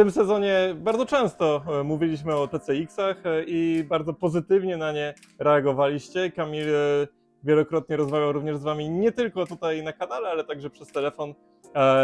tym sezonie bardzo często e, mówiliśmy o TCX-ach e, i bardzo pozytywnie na nie reagowaliście. Kamil e, wielokrotnie rozmawiał również z Wami nie tylko tutaj na kanale, ale także przez telefon.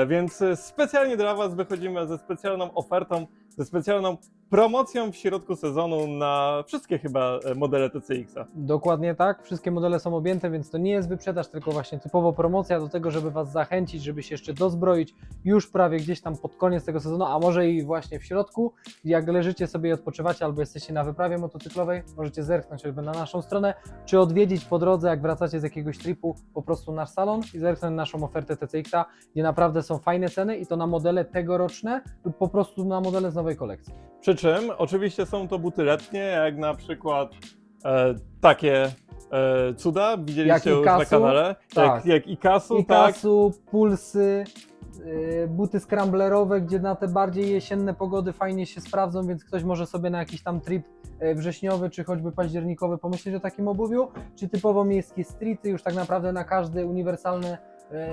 Więc specjalnie dla Was wychodzimy ze specjalną ofertą, ze specjalną promocją w środku sezonu na wszystkie chyba e, modele TCX-a. Dokładnie tak, wszystkie modele są objęte, więc to nie jest wyprzedaż, tylko właśnie typowo promocja do tego, żeby Was zachęcić, żeby się jeszcze dozbroić już prawie gdzieś tam pod koniec tego sezonu, a może i właśnie w środku. Jak leżycie sobie i odpoczywacie albo jesteście na wyprawie motocyklowej, możecie zerknąć choćby na naszą stronę, czy odwiedzić po drodze, jak wracacie z jakiegoś tripu, po prostu nasz salon i zerknąć na naszą ofertę TCX-a, gdzie naprawdę są fajne ceny i to na modele tegoroczne lub po prostu na modele z nowej kolekcji. Przy czym oczywiście są to buty letnie, jak na przykład e, takie e, cuda, widzieliście już na kanale, tak. jak, jak Ikasu, tak. Ikasu, pulsy, yy, buty scramblerowe, gdzie na te bardziej jesienne pogody fajnie się sprawdzą, więc ktoś może sobie na jakiś tam trip yy, wrześniowy czy choćby październikowy pomyśleć o takim obuwiu, czy typowo miejskie streety, już tak naprawdę na każdy uniwersalny yy,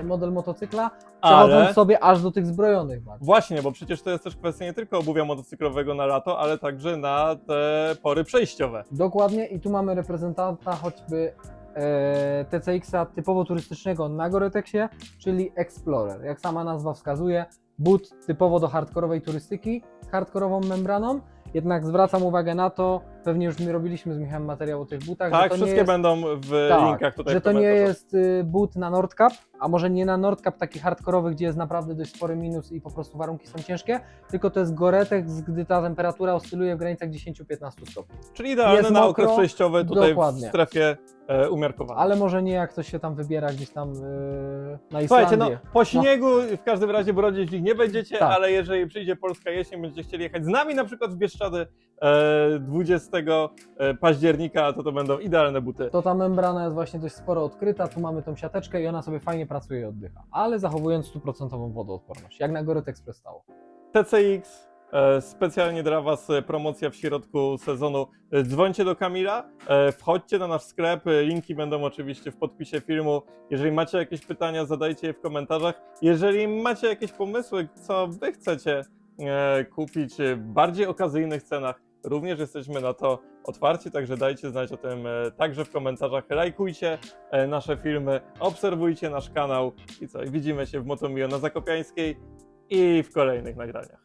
model motocykla, przechodząc Ale sobie aż do tych zbrojonych bardziej. właśnie, bo przecież to jest też kwestia nie tylko obuwia motocyklowego na lato, ale także na te pory przejściowe. Dokładnie i tu mamy reprezentanta choćby e, TCX-a typowo turystycznego na Goretexie, czyli Explorer. Jak sama nazwa wskazuje, but typowo do hardkorowej turystyki z hardkorową membraną. Jednak zwracam uwagę na to, pewnie już my robiliśmy z Michałem materiał o tych butach, Tak, że to wszystkie nie jest, będą w tak, linkach tutaj że to nie jest y, but na Nordcap, a może nie na Nordcap taki hardkorowy, gdzie jest naprawdę dość spory minus i po prostu warunki są ciężkie, tylko to jest Goretex, gdy ta temperatura oscyluje w granicach 10-15 stopni. Czyli idealne jest na okres przejściowy tutaj dokładnie. w strefie e, umiarkowanej. Ale może nie jak ktoś się tam wybiera gdzieś tam yy, na Islandię. Słuchajcie, no po śniegu w każdym razie brodzić ich nie będziecie, Tak. ale jeżeli przyjdzie polska jesień, będziecie chcieli jechać z nami na przykład w Bieszczady e, 20 e, października, to to będą idealne buty. To ta membrana jest właśnie dość sporo odkryta, tu mamy tą siateczkę i ona sobie fajnie pracuje i oddycha, ale zachowując stuprocentową wodoodporność, jak na Goret Express stało. TCX, e, specjalnie dla Was e, promocja w środku sezonu. E, Dzwońcie do Kamila, e, wchodźcie na nasz sklep, e, linki będą oczywiście w podpisie filmu. Jeżeli macie jakieś pytania, zadajcie je w komentarzach. Jeżeli macie jakieś pomysły, co Wy chcecie e, kupić w bardziej okazyjnych cenach, również jesteśmy na to otwarci, także dajcie znać o tym e, także w komentarzach. Lajkujcie e, nasze filmy, obserwujcie nasz kanał i co, widzimy się w Motomio na Zakopiańskiej i w kolejnych nagraniach.